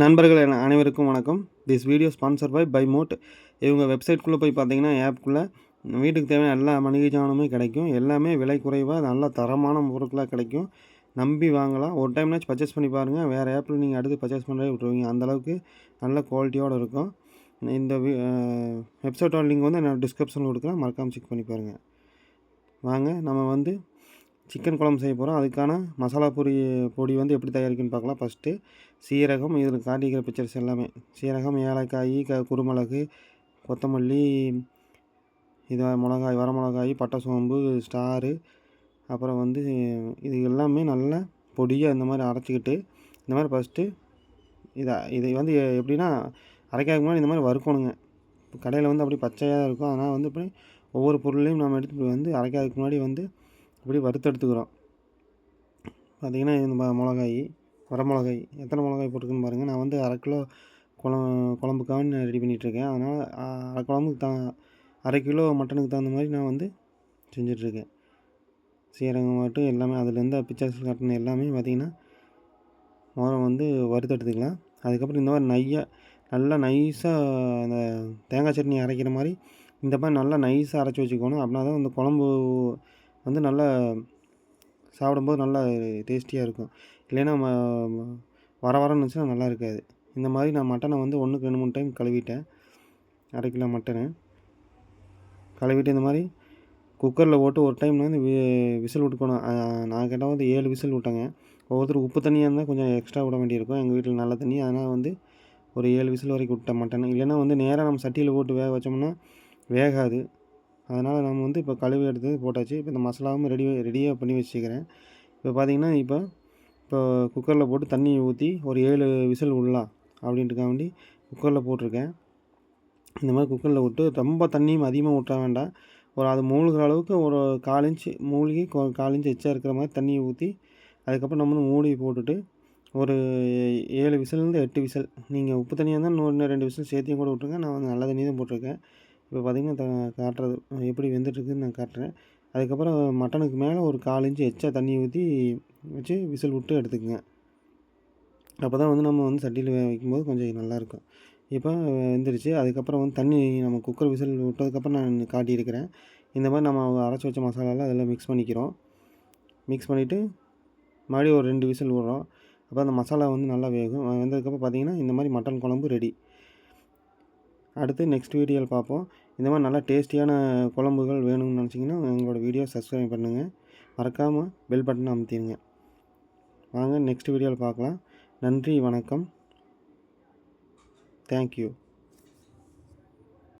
நண்பர்கள் அனைவருக்கும் வணக்கம். This video sponsor by by mode இவங்க வெப்சைட்குள்ளே போய் பார்த்தீங்கன்னா ஆப்குள்ளே வீட்டுக்கு தேவையான எல்லா மளிகை ஜாமானுமே கிடைக்கும். எல்லாமே விலை குறைவாக நல்ல தரமான பொருட்களாக கிடைக்கும். நம்பி வாங்கலாம். ஒரு டைம்னாச்சும் பர்ச்சேஸ் பண்ணி பாருங்கள் வேறு ஆப்பில் நீங்கள் அடுத்து பர்ச்சேஸ் பண்ணுறே விட்ருவீங்க அந்தளவுக்கு நல்ல குவாலிட்டியோடு இருக்கும். இந்த வெப்சைட்டோட லிங்க் வந்து நான் டிஸ்கிரிப்ஷனில் கொடுக்குறேன். மறக்காமல் செக் பண்ணி பாருங்கள் வாங்க நம்ம வந்து சிக்கன் குழம்பு செய்ய போகிறோம் அதுக்கான மசாலா பொடி பொடி வந்து எப்படி தயாரிக்குன்னு பார்க்கலாம். ஃபஸ்ட்டு சீரகம் இதில் காட்டிக்கிற பிக்சர்ஸ் எல்லாமே. சீரகம் ஏலக்காய் க குருமிளகு கொத்தமல்லி இது மிளகாய் வர மிளகாய் பட்டை சோம்பு ஸ்டாரு அப்புறம் வந்து இது எல்லாமே நல்லா பொடியாக இந்த மாதிரி அரைச்சிக்கிட்டு இந்த மாதிரி ஃபஸ்ட்டு இதை இதை வந்து எப்படின்னா அரைக்காதுக்கு முன்னாடி இந்த மாதிரி வறுக்கணுங்க. கடையில் வந்து அப்படி பச்சையாக தான் இருக்கும். அதனால் வந்து இப்படி ஒவ்வொரு பொருளையும் நம்ம எடுத்து வந்து அரைக்காதுக்கு முன்னாடி வந்து இப்படி வறுத்தெடுத்துக்கிறோம். பார்த்திங்கன்னா இந்த ம- மிளகாய் வர மிளகாய் எத்தனை மிளகாய் போட்டுருக்குன்னு பாருங்கள் நான் வந்து அரை கிலோ குழம்பு குழம்புக்காக நான் ரெடி பண்ணிகிட்ருக்கேன் அதனால் அரை குழம்புக்கு தா அரை கிலோ மட்டனுக்கு தகுந்த மாதிரி நான் வந்து செஞ்சிட்ருக்கேன் சீரகம் மட்டும் எல்லாமே அதுலேருந்து பிச்சர்ஸ் பிக்சர்ஸ் காட்டின எல்லாமே பார்த்திங்கன்னா முதல்ல வந்து வறுத்தெடுத்துக்கலாம். அதுக்கப்புறம் இந்த மாதிரி நையாக நல்லா நைஸாக அந்த தேங்காய் சட்னி அரைக்கிற மாதிரி இந்த மாதிரி நல்லா நைஸாக அரைச்சி வச்சுக்கணும். அப்படின்னா தான் அந்த குழம்பு வந்து நல்லா சாப்பிடும்போது நல்லா டேஸ்டியாக இருக்கும். இல்லைன்னா ம- வர வரன்னு இருந்துச்சுன்னா நல்லா இருக்காது. இந்த மாதிரி நான் மட்டனை வந்து ஒன்றுக்கு ரெண்டு மூணு டைம் கழுவிட்டேன். அரை கிலோ மட்டனு. கழுவிட்டு இந்த மாதிரி குக்கரில் போட்டு ஒரு டைம் வந்து வி விசில் விட்டுக்கணும் நான் கேட்டால் வந்து ஏழு விசில் விட்டேங்க. ஒவ்வொருத்தர் உப்பு தண்ணியாக இருந்தால் கொஞ்சம் எக்ஸ்ட்ரா விட வேண்டியிருக்கும். எங்கள் வீட்டில் நல்ல தண்ணி. அதனால் வந்து ஒரு ஏழு விசில் வரைக்கும் விட்டேன் மட்டன். இல்லைன்னா வந்து நேராக நம்ம சட்டியில் போட்டு வேக வச்சோம்னா வேகாது. அதனால் நம்ம வந்து இப்போ கழுவி எடுத்து போட்டாச்சு. இப்போ இந்த மசாலாவும் ரெடி ரெடியாக பண்ணி வச்சுக்கிறேன். இப்போ பார்த்தீங்கன்னா இப்போ இப்போ குக்கரில் போட்டு தண்ணி ஊற்றி ஒரு ஏழு விசில் விடலாம் அப்படின்ட்டுக்காக வேண்டி குக்கரில் போட்டிருக்கேன். இந்த மாதிரி குக்கரில் விட்டு ரொம்ப தண்ணியும் அதிகமாக விட்ற வேண்டாம். ஒரு அது மூழ்கிற அளவுக்கு ஒரு கால் இன்ச்சு மூழ்கி கால் இன்ச்சு எச்சா இருக்கிற மாதிரி தண்ணியை ஊற்றி அதுக்கப்புறம் நம்ம வந்து மூடி போட்டுட்டு ஒரு ஏழு விசிலேருந்து எட்டு விசில். நீங்கள் உப்பு தண்ணியாக இருந்தால் இன்னொன்று ரெண்டு விசில் சேர்த்தியும் கூட விட்ருங்க நான் வந்து நல்ல தண்ணி தான் போட்டிருக்கேன். இப்போ பார்த்திங்கன்னா த- காட்டுறது எப்படி வெந்துட்டுருக்குன்னு நான் காட்டுறேன். அதுக்கப்புறம் மட்டனுக்கு மேலே ஒரு கால் இன்ச்சு எச்சா தண்ணி ஊற்றி வச்சு விசில் விட்டு எடுத்துக்கோங்க. அப்போ தான் வந்து நம்ம வந்து சட்டியில் வைக்கும்போது கொஞ்சம் நல்லாயிருக்கும். இப்போ வெந்துருச்சு. அதுக்கப்புறம் வந்து தண்ணி நம்ம குக்கர் விசில் விட்டதுக்கப்புறம் நான் காட்டியிருக்கிறேன். இந்த மாதிரி நம்ம அரைச்சி வச்ச மசாலாலாம் அதில் மிக்ஸ் பண்ணிக்கிறோம். மிக்ஸ் பண்ணிவிட்டு மறுபடியும் ஒரு ரெண்டு விசில் விடுறோம். அப்போ அந்த மசாலா வந்து நல்லா வேகும். வெந்ததுக்கப்புறம் பார்த்திங்கன்னா இந்த மாதிரி மட்டன் குழம்பு ரெடி அடுத்து நெக்ஸ்ட் வீடியோவில் பார்ப்போம். இந்த மாதிரி நல்லா டேஸ்டியான குழம்புகள் வேணும்னு நினச்சிங்கன்னா எங்களோட வீடியோ சப்ஸ்கிரைப் பண்ணுங்கள் மறக்காமல் பெல் பட்டனை அமுத்திடுங்க வாங்க நெக்ஸ்ட் வீடியோவில் பார்க்கலாம். நன்றி வணக்கம். தேங்க்யூ